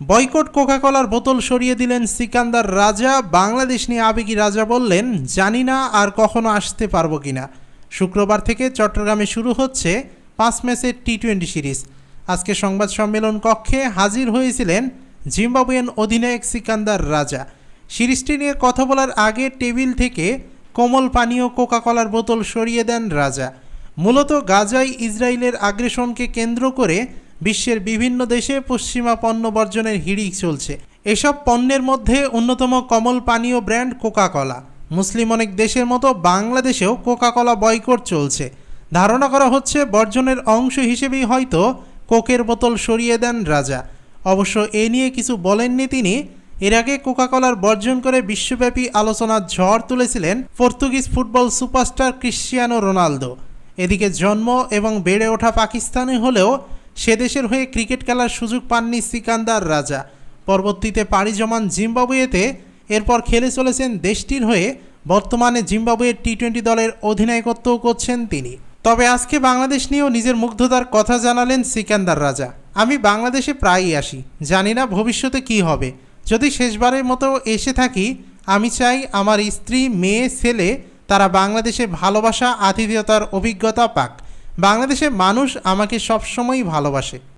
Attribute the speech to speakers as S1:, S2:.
S1: Boycott কোকাকলার বোতল সরিয়ে দিলেন সিকান্দার রাজা। বাংলাদেশ নিয়ে আবেগী রাজা বললেন, জানি না আর কখনো আসতে পারব কিনা। শুক্রবার থেকে চট্টগ্রামে শুরু হচ্ছে পাঁচ ম্যাচের টি টোয়েন্টি সিরিজ। আজকে সংবাদ সম্মেলন কক্ষে হাজির হয়েছিলেন জিম্বাবুয়েন অধিনায়ক সিকান্দার রাজা। সিরিজটি নিয়ে কথা বলার আগে টেবিল থেকে কোমল পানীয় কোকাকলার বোতল সরিয়ে দেন রাজা। মূলত গাজায় ইসরায়েলের আগ্রাসনকে কেন্দ্র করে বিশ্বের বিভিন্ন দেশে পশ্চিমা পণ্য বর্জনের হিড়িক চলছে। এসব পণ্যের মধ্যে অন্যতম কমল পানীয় ব্র্যান্ড কোকাকলা। মুসলিম অনেক দেশের মতো বাংলাদেশেও কোকাকলা বয়কট চলছে। ধারণা করা হচ্ছে বর্জনের অংশ হিসেবেই হয়তো কোকের বোতল সরিয়ে দেন রাজা। অবশ্য এ নিয়ে কিছু বলেননি তিনি। এর আগে কোকাকলার বর্জন করে বিশ্বব্যাপী আলোচনার ঝড় তুলেছিলেন Portuguese football superstar Cristiano Ronaldo. এদিকে জন্ম এবং বেড়ে ওঠা পাকিস্তানে হলেও সে দেশের হয়ে ক্রিকেট খেলার সুযোগ পাননি সিকান্দার রাজা। পরবর্তীতে পাড়ি জমান জিম্বাবুয়েতে এরপর খেলে চলেছেন দেশটির হয়ে বর্তমানে জিম্বাবুয়ের টি টোয়েন্টি দলের অধিনায়কত্বও করছেন তিনি। তবে আজকে বাংলাদেশ নিয়েও নিজের মুগ্ধতার কথা জানালেন সিকান্দার রাজা। আমি বাংলাদেশে প্রায়ই আসি, জানি না ভবিষ্যতে কি হবে। যদি শেষবারের মতো এসে থাকি, আমি চাই আমার স্ত্রী, মেয়ে, ছেলে, তারা বাংলাদেশে ভালোবাসা, আতিথেয়তার অভিজ্ঞতা পাক। বাংলাদেশের মানুষ আমাকে সবসময়ই ভালোবাসে।